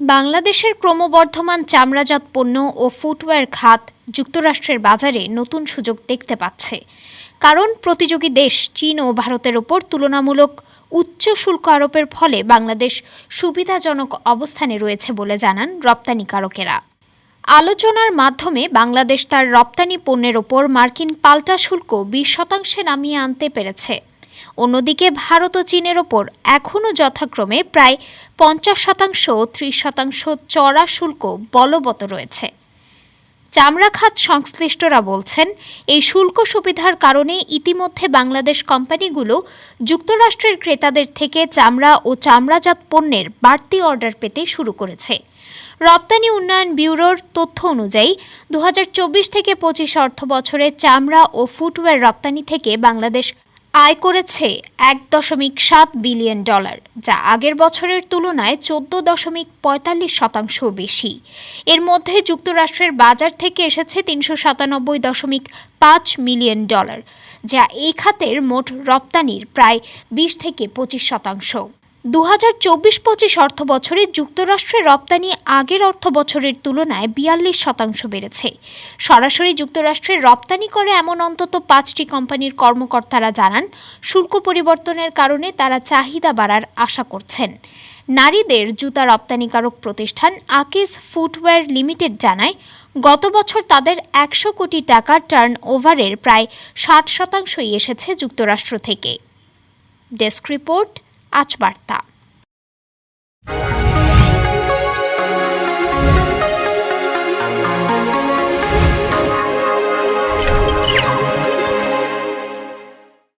বাংলাদেশের ক্রমবর্ধমান চামড়াজাত পণ্য ও ফুটওয়্যার খাত যুক্তরাষ্ট্রের বাজারে নতুন সুযোগ দেখতে পাচ্ছে। কারণ প্রতিযোগী দেশ চীন ও ভারতের ওপর তুলনামূলক উচ্চ শুল্ক আরোপের ফলে বাংলাদেশ সুবিধাজনক অবস্থানে রয়েছে বলে জানান রপ্তানিকারকেরা। আলোচনার মাধ্যমে বাংলাদেশ তার রপ্তানি পণ্যের ওপর মার্কিন পাল্টা শুল্ক বিশ শতাংশে নামিয়ে আনতে পেরেছে। অন্যদিকে ভারত ও চীনের ওপর এখনও যথাক্রমে প্রায় পঞ্চাশ শতাংশ ও ত্রিশ শতাংশ চড়া শুল্ক বলবৎ রয়েছে। চামড়া খাত সংশ্লিষ্টরা বলছেন, এই শুল্ক সুবিধার কারণে ইতিমধ্যে বাংলাদেশ কোম্পানিগুলো যুক্তরাষ্ট্রের ক্রেতাদের থেকে চামড়া ও চামড়াজাত পণ্যের বাড়তি অর্ডার পেতে শুরু করেছে। রপ্তানি উন্নয়ন ব্যুরোর তথ্য অনুযায়ী দু হাজার চব্বিশ থেকে পঁচিশ অর্থ বছরে চামড়া ও ফুটওয়্যার রপ্তানি থেকে বাংলাদেশ আয় করেছে এক দশমিক সাত বিলিয়ন ডলার, যা আগের বছরের তুলনায় চোদ্দ দশমিক পঁয়তাল্লিশ শতাংশ বেশি। এর মধ্যে যুক্তরাষ্ট্রের বাজার থেকে এসেছে তিনশো সাতানব্বই দশমিক পাঁচ মিলিয়ন ডলার, যা এই খাতের মোট রপ্তানির প্রায় বিশ থেকে পঁচিশ শতাংশ। দু হাজার চব্বিশ পঁচিশ অর্থ বছরে যুক্তরাষ্ট্রের রপ্তানি আগের অর্থ বছরের তুলনায় বিয়াল্লিশ শতাংশ বেড়েছে। সরাসরি যুক্তরাষ্ট্রের রপ্তানি করে এমন অন্তত পাঁচটি কোম্পানির কর্মকর্তারা জানান, শুল্ক পরিবর্তনের কারণে তারা চাহিদা বাড়ার আশা করছেন। নারীদের জুতা রপ্তানিকারক প্রতিষ্ঠান আকিস ফুটওয়্যার লিমিটেড জানায়, গত বছর তাদের একশো কোটি টাকা টার্ন ওভারের প্রায় ষাট শতাংশই এসেছে যুক্তরাষ্ট্র থেকে। ডেস্ক রিপোর্ট আজ বার্তা।